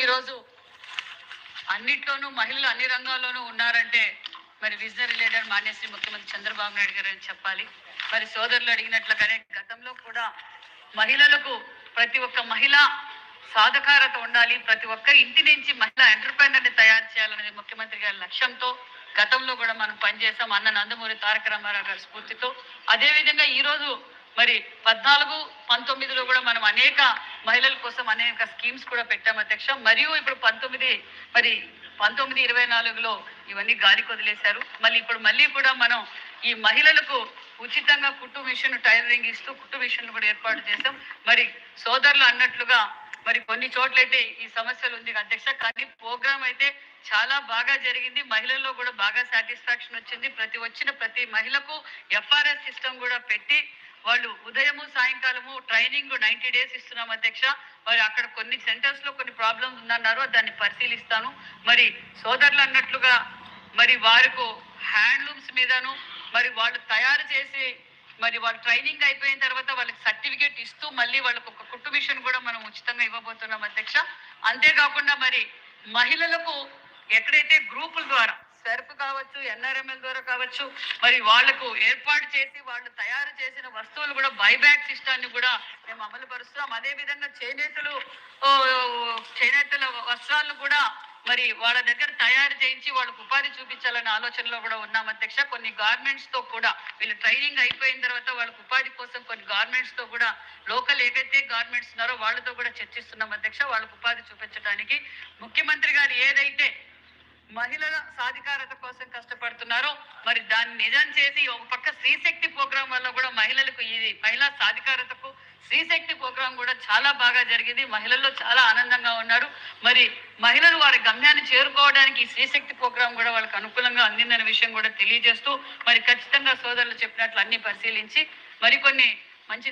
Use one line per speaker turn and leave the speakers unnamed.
ఈరోజు అన్నిట్లోనూ మహిళలు అన్ని రంగాల్లోనూ ఉన్నారంటే మరి విజనరీ లీడర్ మాన్యశ్రీ ముఖ్యమంత్రి చంద్రబాబు నాయుడు గారు అని చెప్పాలి. మరి సోదరులు అడిగినట్లుగానే గతంలో కూడా మహిళలకు ప్రతి ఒక్క మహిళ సాధకారత ఉండాలి. ప్రతి ఒక్క ఇంటి నుంచి మహిళా ఎంటర్ప్రైనర్ని తయారు చేయాలనేది ముఖ్యమంత్రి గారి లక్ష్యంతో గతంలో కూడా మనం పనిచేసాం అన్న నందమూరి తారక రామారావు గారి స్ఫూర్తితో. అదే విధంగా ఈ రోజు మరి పద్నాలుగు పంతొమ్మిదిలో కూడా మనం అనేక మహిళల కోసం అనేక స్కీమ్స్ కూడా పెట్టాం అధ్యక్ష. మరియు ఇప్పుడు పంతొమ్మిది మరి పంతొమ్మిది ఇరవై నాలుగులో ఇవన్నీ గాలికి వదిలేశారు మళ్ళీ ఇప్పుడు మళ్ళీ కూడా మనం ఈ మహిళలకు ఉచితంగా కుట్టు మిషన్ టైలరింగ్ ఇస్తూ కుట్టు మిషన్ కూడా ఏర్పాటు చేశాం. మరి సోదరులు అన్నట్లుగా మరి కొన్ని చోట్లయితే ఈ సమస్యలు ఉంది అధ్యక్ష. కానీ ప్రోగ్రామ్ అయితే చాలా బాగా జరిగింది. మహిళల్లో కూడా బాగా సాటిస్ఫాక్షన్ వచ్చింది. ప్రతి వచ్చిన ప్రతి మహిళకు ఎఫ్ఆర్ఎస్ సిస్టమ్ కూడా పెట్టి వాళ్ళు ఉదయము సాయంకాలము ట్రైనింగ్ నైన్టీ డేస్ ఇస్తున్నాం అధ్యక్ష. మరి అక్కడ కొన్ని సెంటర్స్లో కొన్ని ప్రాబ్లమ్స్ ఉందన్నారు దాన్ని పరిశీలిస్తాను. మరి సోదరులు అన్నట్లుగా మరి వారికి హ్యాండ్లూమ్స్ మీదను మరి వాళ్ళు తయారు చేసి మరి వాళ్ళు ట్రైనింగ్ అయిపోయిన తర్వాత వాళ్ళకి సర్టిఫికేట్ ఇస్తూ మళ్ళీ వాళ్ళకి ఒక కుట్టు మిషన్ కూడా మనం ఉచితంగా ఇవ్వబోతున్నాం అధ్యక్ష. అంతేకాకుండా మరి మహిళలకు ఎక్కడైతే గ్రూపుల ద్వారా సెర్ప్ కావచ్చు ఎన్ఆర్ఎంఎల్ ద్వారా కావచ్చు మరి వాళ్ళకు ఏర్పాటు చేసి వాళ్ళు తయారు చేసిన వస్తువులు కూడా బైబ్యాక్ సిస్టాన్ని కూడా మేము అమలు పరుస్తున్నాం అదే విధంగా చేనేతలు చేనేతల వస్త్రాలను కూడా మరి వాళ్ళ దగ్గర తయారు చేయించి వాళ్ళకు ఉపాధి చూపించాలనే ఆలోచనలో కూడా ఉన్నాం అధ్యక్ష. కొన్ని గార్మెంట్స్తో కూడా వీళ్ళు ట్రైనింగ్ అయిపోయిన తర్వాత వాళ్ళకు ఉపాధి కోసం కొన్ని గార్మెంట్స్తో కూడా లోకల్ ఏదైతే గార్మెంట్స్ ఉన్నారో వాళ్ళతో కూడా చర్చిస్తున్నాం అధ్యక్ష. వాళ్ళకు ఉపాధి చూపించడానికి ముఖ్యమంత్రి గారు ఏదైతే మహిళల సాధికారత కోసం కష్టపడుతున్నారో. మరి దాన్ని నిజం చేసి ఒక పక్క స్త్రీశక్తి ప్రోగ్రాం వల్ల కూడా మహిళలకు ఇది మహిళా సాధికారతకు స్త్రీశక్తి ప్రోగ్రాం కూడా చాలా బాగా జరిగింది. మహిళల్లో చాలా ఆనందంగా ఉన్నారు. మరి మహిళలు వారి గమ్యాన్ని చేరుకోవడానికి ఈ స్త్రీశక్తి ప్రోగ్రాం కూడా వాళ్ళకి అనుకూలంగా అందిందనే విషయం కూడా తెలియజేస్తూ మరి ఖచ్చితంగా సోదరులు చెప్పినట్లు అన్ని పరిశీలించి మరికొన్ని